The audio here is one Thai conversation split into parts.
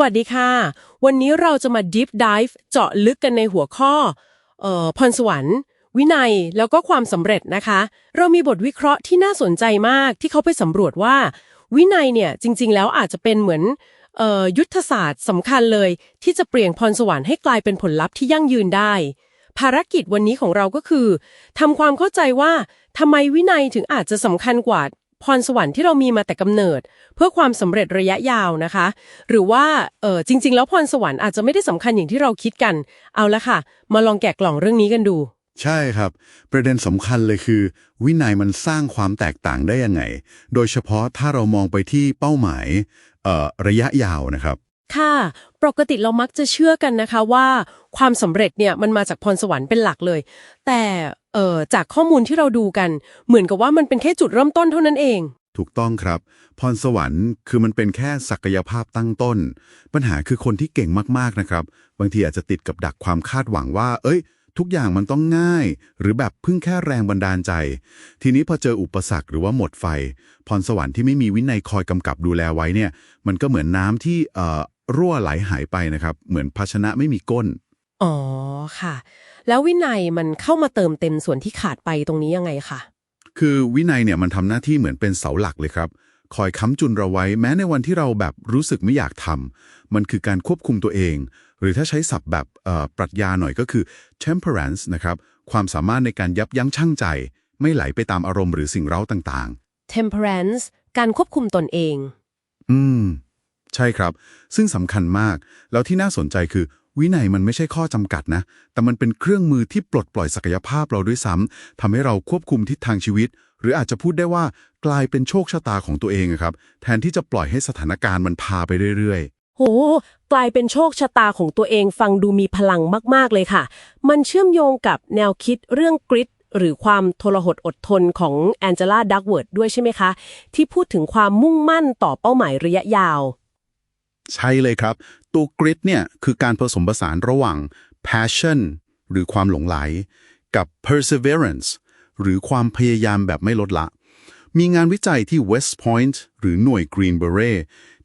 วัสดีค่ะ วันนี้เราจะมา Deep Dive เจาะลึกกันในหัวข้อเอ่อพรสวรรค์วินัยแล้วก็ความสำเร็จนะคะ เรามีบทวิเคราะห์ที่น่าสนใจมากที่เขาไปสำรวจว่า วินัยเนี่ยจริง ๆ แล้วอาจจะเป็นเหมือนเอ่อยุทธศาสตร์สำคัญเลย ที่จะเปลี่ยนพรสวรรค์ให้กลายเป็นผลลัพธ์ที่ยั่งยืนได้ ภารกิจวันนี้ของเราก็คือทำความเข้าใจว่าทำไมวินัยถึงอาจจะสำคัญกว่า พรสวรรค์ที่เรามีมาแต่กำเนิด เพื่อความสำเร็จระยะยาวนะคะ หรือว่าเออจริง ๆ แล้วพรสวรรค์อาจจะไม่ได้สำคัญอย่างที่เราคิดกัน เอาละค่ะ มาลองแกะกล่องเรื่องนี้กันดู ใช่ครับ ประเด็นสำคัญเลยคือ วินัยมันสร้างความแตกต่างได้ยังไง โดยเฉพาะถ้าเรามองไปที่เป้าหมายเอ่อระยะยาวนะครับ ค่ะ ปกติเรามักจะเชื่อกันนะคะว่าความสำเร็จเนี่ยมันมาจากพรสวรรค์เป็นหลักเลย แต่เอ่อจากข้อมูลที่เราดูกัน เหมือนกับว่ามันเป็นแค่จุดเริ่มต้นเท่านั้นเอง ถูกต้องครับ พรสวรรค์คือมันเป็นแค่ศักยภาพตั้งต้น ปัญหาคือคนที่เก่งมากๆนะครับ บางทีอาจจะติดกับดักความคาดหวังว่า เอ้ย ทุกอย่างมันต้องง่าย หรือแบบพึ่งแค่แรงบันดาลใจ ทีนี้พอเจออุปสรรคหรือว่าหมดไฟ พรสวรรค์ที่ไม่มีวินัยคอยกำกับดูแลไว้เนี่ย มันก็เหมือนน้ำที่เอ่อ รั่วไหลหายไปนะครับ เหมือนภาชนะไม่มีก้น อ๋อค่ะ แล้ววินัยมันเข้ามาเติมเต็มส่วนที่ขาดไปตรงนี้ยังไงคะคือวินัยเนี่ยมันทำหน้าที่เหมือนเป็นเสาหลักเลยครับ คอยค้ำจุนเราไว้แม้ในวันที่เราแบบรู้สึกไม่อยากทำมันคือการควบคุมตัวเอง หรือถ้าใช้ศัพท์แบบเอ่อปรัชญาหน่อยก็คือ temperance นะครับความสามารถในการยับยั้งชั่งใจ ไม่ไหลไปตามอารมณ์หรือสิ่งเร้าต่าง temperance การควบคุมตนเอง ๆ อืม ใช่ครับ ซึ่งสำคัญมาก แล้วที่น่าสนใจคือ วินัยมันไม่ใช่ข้อจำกัดนะ แต่มันเป็นเครื่องมือที่ปลดปล่อยศักยภาพเราด้วยซ้ำทำให้เราควบคุมทิศทางชีวิต หรืออาจจะพูดได้ว่ากลายเป็นโชคชะตาของตัวเองครับ แทนที่จะปล่อยให้สถานการณ์มันพาไปเรื่อยโห กลายเป็นโชคชะตาของตัวเองฟังดูมีพลังมากๆเลยค่ะ มันเชื่อมโยงกับแนวคิดเรื่องกริดหรือความทรหดอดทนของแองเจล่าดักเวิร์ดด้วยใช่ไหมคะ ที่พูดถึงความมุ่งมั่นต่อเป้าหมายระยะยาว ใช่เลยครับ ตัวกริดเนี่ยคือการผสมผสานระหว่าง passion หรือความหลงไหล กับ perseverance หรือความพยายามแบบไม่ลดละ มีงานวิจัยที่ West Point หรือหน่วย Green Beret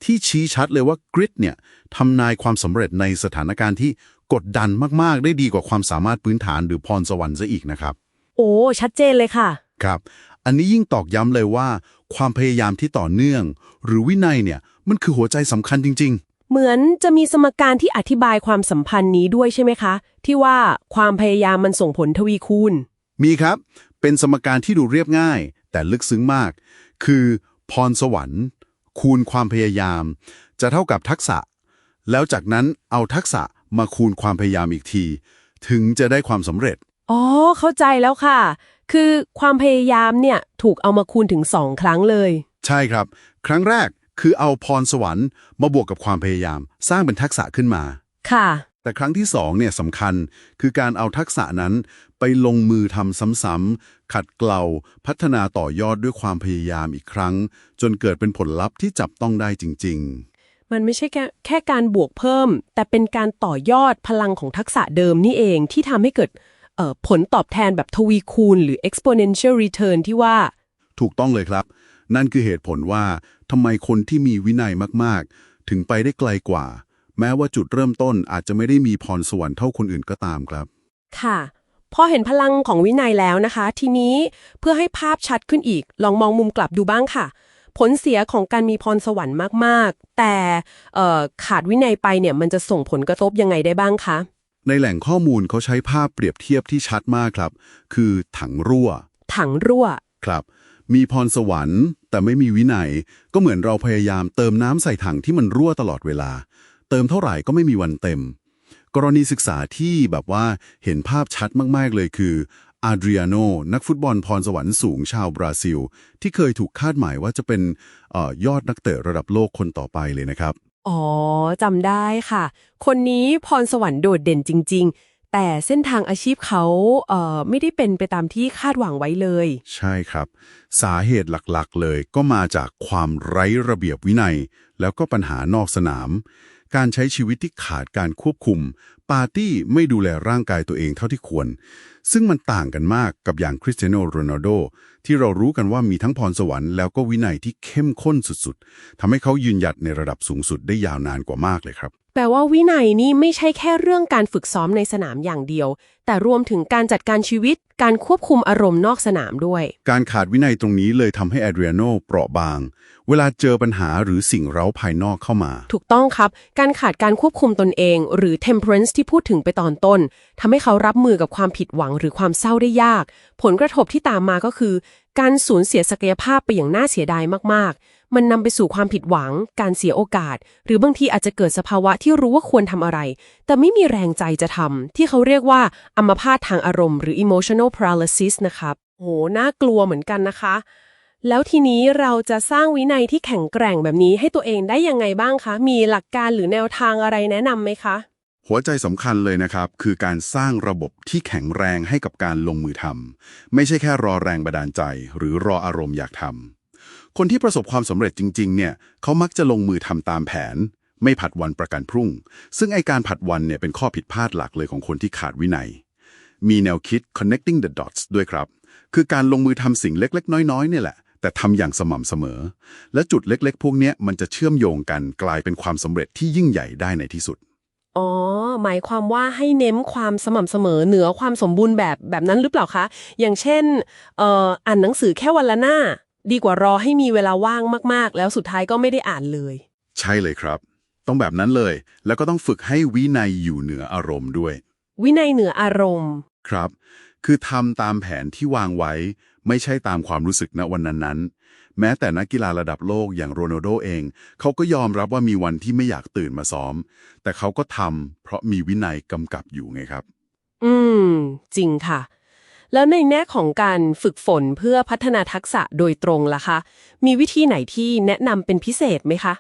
ที่ชี้ชัดเลยว่า grit เนี่ยทำนายความสำเร็จในสถานการณ์ที่กดดันมาก ๆ ได้ดีกว่าความสามารถพื้นฐานหรือพรสวรรค์ซะอีกนะครับ โอ้ ชัดเจนเลยค่ะ ครับ อันนี้ยิ่งตอกย้ำเลยว่า ความพยายามที่ต่อเนื่อง หรือวินัยเนี่ย มันคือหัวใจสำคัญจริง เหมือนจะมีสมการที่อธิบายความสัมพันธ์นี้ด้วยใช่ไหมคะ ที่ว่าความพยายามมันส่งผลทวีคูณ ๆ มีครับ เป็นสมการที่ดูเรียบง่าย แต่ลึกซึ้งมาก คือพรสวรรค์ คูณความพยายาม จะเท่ากับทักษะ แล้วจากนั้นเอาทักษะมาคูณความพยายามอีกที ถึงจะได้ความสำเร็จ อ๋อ เข้าใจแล้วค่ะ คือความพยายามเนี่ยถูกเอามาคูณถึงสองครั้งเลย ใช่ครับ ครั้งแรก คือเอาพรสวรรค์มาบวกกับความพยายาม สร้างเป็นทักษะขึ้นมา ค่ะ แต่ครั้งที่สองเนี่ยสำคัญคือการเอาทักษะนั้นไปลงมือทำซ้ำๆขัดเกลาพัฒนาต่อยอดด้วยความพยายามอีกครั้ง จนเกิดเป็นผลลัพธ์ที่จับต้องได้จริงมันไม่ใช่แค่แค่การบวกเพิ่ม แต่เป็นการต่อยอดพลังของทักษะเดิมนี่เองที่ทำให้เกิดเอ่อผลตอบแทนแบบทวีคูณ หรือ exponential return ที่ว่าๆถูกต้องเลยครับ นั่นคือเหตุผลว่าทำไมคนที่มีวินัยมากๆ ถึงไปได้ไกลกว่า แม้ว่าจุดเริ่มต้นอาจจะไม่ได้มีพรสวรรค์เท่าคนอื่นก็ตามครับ ค่ะ พอเห็นพลังของวินัยแล้วนะคะ ทีนี้เพื่อให้ภาพชัดขึ้นอีก ลองมองมุมกลับดูบ้างค่ะ ผลเสียของการมีพรสวรรค์มากๆ แต่เอ่อขาดวินัยไปเนี่ยมันจะส่งผลกระทบยังไงได้บ้างคะในแหล่งข้อมูลเขาใช้ภาพเปรียบเทียบที่ชัดมากครับ คือถังรั่ว ถังรั่ว ครับ มีพรสวรรค์ แต่ไม่มีวินัย ก็เหมือนเราพยายามเติมน้ำใส่ถังที่มันรั่วตลอดเวลา เติมเท่าไหร่ก็ไม่มีวันเต็ม กรณีศึกษาที่แบบว่าเห็นภาพชัดมาก ๆ เลยคืออาดริอาโนนักฟุตบอลพรสวรรค์สูงชาวบราซิล ที่เคยถูกคาดหมายว่าจะเป็นออยอดนักเตะระดับโลกคนต่อไปเลยนะครับ อ๋อจำได้ค่ะ คนนี้พรสวรรค์โดดเด่นจริง ๆ แต่เส้นทางอาชีพเขาเอ่อไม่ได้เป็นไปตามที่คาดหวังไว้เลย ใช่ครับ สาเหตุหลักๆ เลยก็มาจากความไร้ระเบียบวินัย แล้วก็ปัญหานอกสนาม การใช้ชีวิตที่ขาดการควบคุม ปาร์ตี้ไม่ดูแลร่างกายตัวเองเท่าที่ควร ซึ่งมันต่างกันมากกับอย่างคริสเตียโนโรนัลโดที่เรารู้กันว่ามีทั้งพรสวรรค์แล้วก็วินัยที่เข้มข้นสุดๆทำให้เขายืนหยัดในระดับสูงสุดได้ยาวนานกว่ามากเลยครับ แปลว่าวินัยนี่ไม่ใช่แค่เรื่องการฝึกซ้อมในสนามอย่างเดียว แต่รวมถึงการจัดการชีวิต การควบคุมอารมณ์นอกสนามด้วย การขาดวินัยตรงนี้เลยทำให้แอดริอาโนเปราะบาง เวลาเจอปัญหาหรือสิ่งเร้าภายนอกเข้ามา ถูกต้องครับ การขาดการควบคุมตนเอง หรือ temperance ที่พูดถึงไปตอนต้นทำให้เขารับมือกับความผิดหวังหรือความเศร้าได้ยาก ผลกระทบที่ตามมาก็คือ การสูญเสียศักยภาพไปอย่างน่าเสียดายมากๆ มันนำไปสู่ความผิดหวัง การเสียโอกาส หรือบางทีอาจจะเกิดสภาวะที่รู้ว่าควรทำอะไร แต่ไม่มีแรงใจจะทำที่เขาเรียกว่าอัมพาตทางอารมณ์หรือ emotional paralysis นะครับโหน่ากลัวเหมือนกันนะคะ แล้วทีนี้เราจะสร้างวินัยที่แข็งแกร่งแบบนี้ให้ตัวเองได้ยังไงบ้างคะ มีหลักการหรือแนวทางอะไรแนะนำไหมคะ หัวใจสำคัญเลยนะครับ คือการสร้างระบบที่แข็งแรงให้กับการลงมือทำไม่ใช่แค่รอแรงบันดาลใจ หรือรออารมณ์อยากทำคนที่ประสบความสำเร็จจริง ๆ เนี่ยเขามักจะลงมือทำตามแผน ไม่ผัดวันประกันพรุ่ง ซึ่งไอการผัดวันเนี่ยเป็นข้อผิดพลาดหลักเลยของคนที่ขาดวินัย มีแนวคิด connecting the dots ด้วยครับ คือการลงมือทำสิ่งเล็ก ๆ น้อยๆเนี่ยแหละแต่ทำอย่างสม่ำเสมอ และจุดเล็ก ๆ พวกนี้มันจะเชื่อมโยงกันกลายเป็นความสำเร็จที่ยิ่งใหญ่ได้ในที่สุด อ๋อ หมายความว่าให้เน้นความสม่ำเสมอเหนือความสมบูรณ์แบบแบบนั้นหรือเปล่าคะ อย่างเช่นเอ่ออ่านหนังสือแค่วันละหน้า ดีกว่ารอให้มีเวลาว่างมากๆ แล้วสุดท้ายก็ไม่ได้อ่านเลย ใช่เลยครับ ต้องแบบนั้นเลย แล้วก็ต้องฝึกให้วินัยอยู่เหนืออารมณ์ด้วย วินัยเหนืออารมณ์ ครับ คือทำตามแผนที่วางไว้ ไม่ใช่ตามความรู้สึกณวันนั้นๆ แม้แต่นักกีฬาระดับโลกอย่างโรนัลโดเอง เขาก็ยอมรับว่ามีวันที่ไม่อยากตื่นมาซ้อม แต่เขาก็ทำเพราะมีวินัยกำกับอยู่ไงครับ อืม จริงค่ะ แล้วในแง่ของการฝึกฝนเพื่อพัฒนาทักษะโดยตรงล่ะคะ มีวิธีไหนที่แนะนำเป็นพิเศษไหมคะ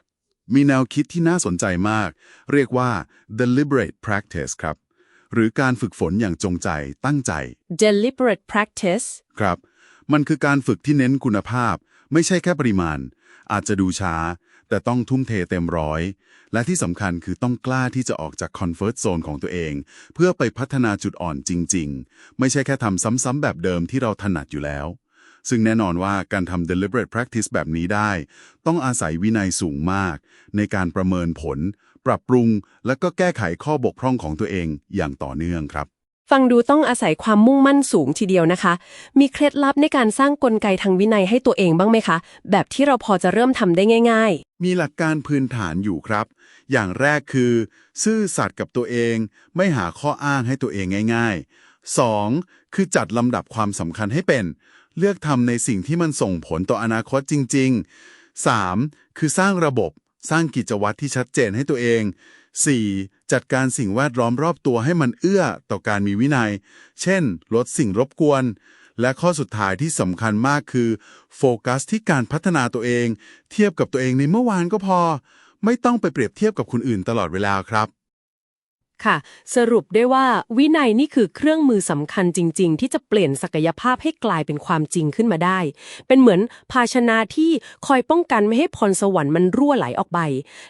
มีแนวคิดที่น่าสนใจมาก เรียกว่า deliberate practice ครับ หรือการฝึกฝนอย่างจงใจตั้งใจ deliberate practice ครับ มันคือการฝึกที่เน้นคุณภาพ ไม่ใช่แค่ปริมาณ อาจจะดูช้า แต่ต้องทุ่มเทเต็มร้อย และที่สำคัญคือต้องกล้าที่จะออกจากคอนเฟิร์ z โซนของตัวเอง เพื่อไปพัฒนาจุดอ่อนจริง ๆ ไม่ใช่แค่ทำซ้ำๆแบบเดิมที่เราถนัดอยู่แล้ว ซึ่งแน่นอนว่าการทำ deliberate practice แบบนี้ได้ ต้องอาศัยวินัยสูงมาก ในการประเมินผล ปรับปรุง และก็แก้ไขข้อบกพร่องของตัวเองอย่างต่อเนื่องครับ ฟังดูต้องอาศัยความมุ่งมั่นสูงทีเดียวนะคะ มีเคล็ดลับในการสร้างกลไกทางวินัยให้ตัวเองบ้างไหมคะ แบบที่เราพอจะเริ่มทำได้ง่ายมีหลักการพื้นฐานอยู่ครับ อย่างแรกคือ ซื่อสัตย์กับตัวเอง ไม่หาข้ออ้างให้ตัวเองง่าย ๆ 2. คือจัดลำดับความสำคัญให้เป็น เลือกทำในสิ่งที่มันส่งผลต่ออนาคตจริง ๆ 3. คือสร้างระบบ สร้างกิจวัตรที่ชัดเจนให้ตัวเอง 4. จัดการสิ่งแวดล้อมรอบตัวให้มันเอื้อต่อการมีวินัย เช่น ลดสิ่งรบกวน และข้อสุดท้ายที่สำคัญมากคือ โฟกัสที่การพัฒนาตัวเอง เทียบกับตัวเองในเมื่อวานก็พอ ไม่ต้องไปเปรียบเทียบกับคนอื่นตลอดเวลาครับ ค่ะ สรุปได้ว่าวินัยนี่คือเครื่องมือสำคัญจริง ๆ ที่จะเปลี่ยนศักยภาพให้กลายเป็นความจริงขึ้นมาได้ เป็นเหมือนภาชนะที่คอยป้องกันไม่ให้พรสวรรค์มันรั่วไหลออกไป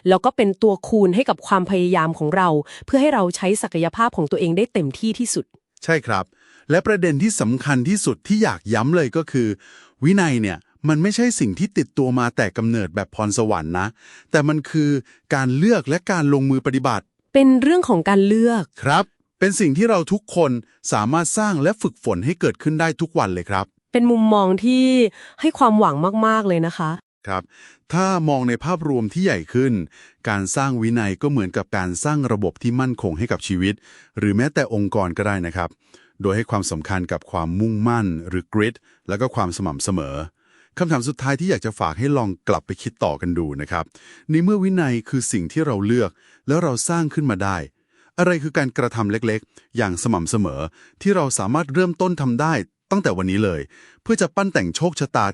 แล้วก็เป็นตัวคูณให้กับความพยายามของเรา เพื่อให้เราใช้ศักยภาพของตัวเองได้เต็มที่ที่สุด ใช่ครับ และประเด็นที่สำคัญที่สุดที่อยากย้ำเลยก็คือ วินัยเนี่ยมันไม่ใช่สิ่งที่ติดตัวมาแต่กำเนิดแบบพรสวรรค์นะ แต่มันคือการเลือกและการลงมือปฏิบัติ เป็นเรื่องของการเลือก ครับ เป็นสิ่งที่เราทุกคนสามารถสร้างและฝึกฝนให้เกิดขึ้นได้ทุกวันเลยครับ เป็นมุมมองที่ให้ความหวังมาก ๆ เลยนะคะ ครับ ถ้ามองในภาพรวมที่ใหญ่ขึ้น การสร้างวินัยก็เหมือนกับการสร้างระบบที่มั่นคงให้กับชีวิต หรือแม้แต่องค์กรก็ได้นะครับ โดยให้ความสำคัญกับความมุ่งมั่น หรือ grit แล้วก็ความสม่ำเสมอ คำถามสุดท้ายที่อยากจะฝากให้ลองกลับไปคิดต่อกันดูนะครับ ในเมื่อวินัยคือสิ่งที่เราเลือก แล้วเราสร้างขึ้นมาได้ อะไรคือการกระทำเล็กๆ อย่างสม่ำเสมอ ที่เราสามารถเริ่มต้นทำได้ตั้งแต่วันนี้เลย เพื่อจะปั้นแต่งโชคชะตา